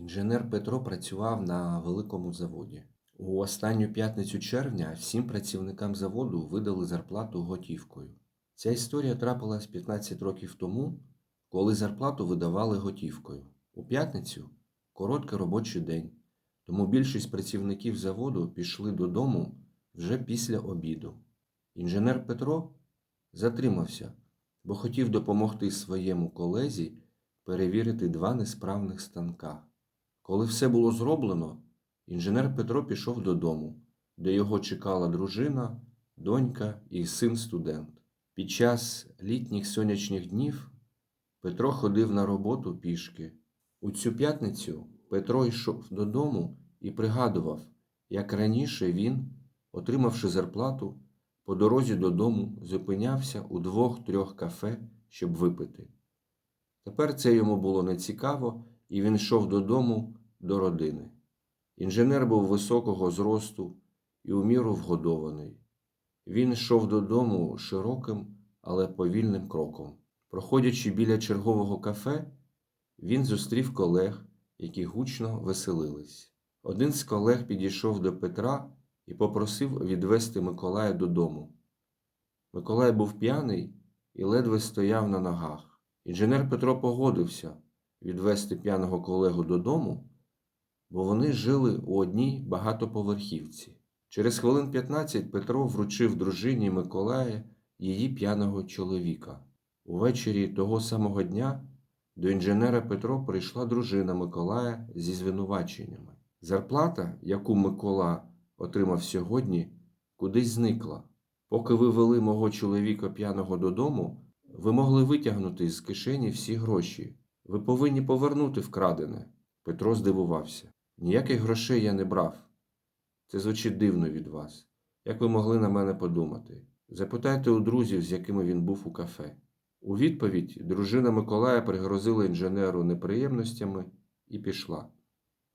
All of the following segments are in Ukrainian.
Інженер Петро працював на великому заводі. У останню п'ятницю червня всім працівникам заводу видали зарплату готівкою. Ця історія трапилась 15 років тому, коли зарплату видавали готівкою. У п'ятницю короткий робочий день, тому більшість працівників заводу пішли додому вже після обіду. Інженер Петро затримався, бо хотів допомогти своєму колезі перевірити два несправних станка. Коли все було зроблено, інженер Петро пішов додому, де його чекала дружина, донька і син-студент. Під час літніх сонячних днів Петро ходив на роботу пішки. У цю п'ятницю Петро йшов додому і пригадував, як раніше він, отримавши зарплату, по дорозі додому зупинявся у двох-трьох кафе, щоб випити. Тепер це йому було нецікаво, і він йшов додому до родини. Інженер був високого зросту і у міру вгодований. Він йшов додому широким, але повільним кроком. Проходячи біля чергового кафе, він зустрів колег, які гучно веселились. Один з колег підійшов до Петра і попросив відвести Миколая додому. Миколай був п'яний і ледве стояв на ногах. Інженер Петро погодився відвести п'яного колегу додому, бо вони жили у одній багатоповерхівці. Через хвилин 15 Петро вручив дружині Миколая її п'яного чоловіка. Увечері того самого дня до інженера Петро прийшла дружина Миколая зі звинуваченнями. Зарплата, яку Микола отримав сьогодні, кудись зникла. Поки ви вели мого чоловіка п'яного додому, ви могли витягнути з кишені всі гроші. Ви повинні повернути вкрадене. Петро здивувався. Ніяких грошей я не брав. Це звучить дивно від вас. Як ви могли на мене подумати? Запитайте у друзів, з якими він був у кафе. У відповідь дружина Миколая пригрозила інженеру неприємностями і пішла.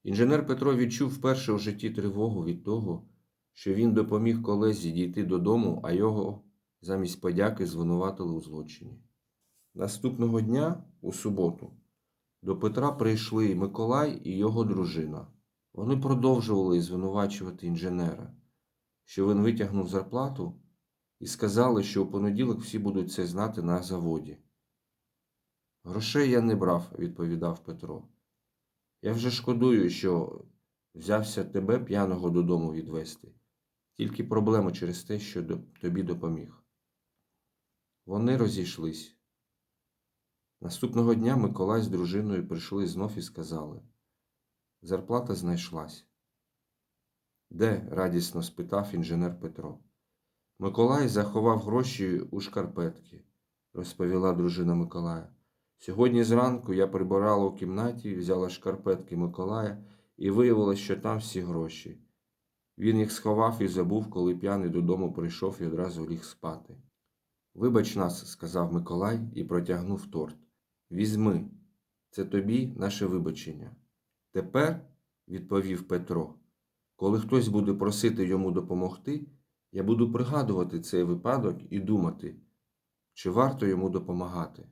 Інженер Петро відчув вперше у житті тривогу від того, що він допоміг колезі дійти додому, а його замість подяки звинуватили у злочині. Наступного дня, у суботу, до Петра прийшли Миколай і його дружина. Вони продовжували звинувачувати інженера, що він витягнув зарплату і сказали, що у понеділок всі будуть це знати на заводі. Грошей я не брав, відповідав Петро. Я вже шкодую, що взявся тебе п'яного додому відвести. Тільки проблема через те, що тобі допоміг. Вони розійшлись. Наступного дня Миколай з дружиною прийшли знов і сказали: Зарплата знайшлась. Де? радісно спитав інженер Петро. Миколай заховав гроші у шкарпетки, розповіла дружина Миколая. Сьогодні зранку я прибирала у кімнаті, взяла шкарпетки Миколая і виявилось, що там всі гроші. Він їх сховав і забув, коли п'яний додому прийшов і одразу ліг спати. Вибач нас, сказав Миколай і протягнув торт. Візьми, це тобі наше вибачення. Тепер, відповів Петро, коли хтось буде просити йому допомогти, я буду пригадувати цей випадок і думати, чи варто йому допомагати.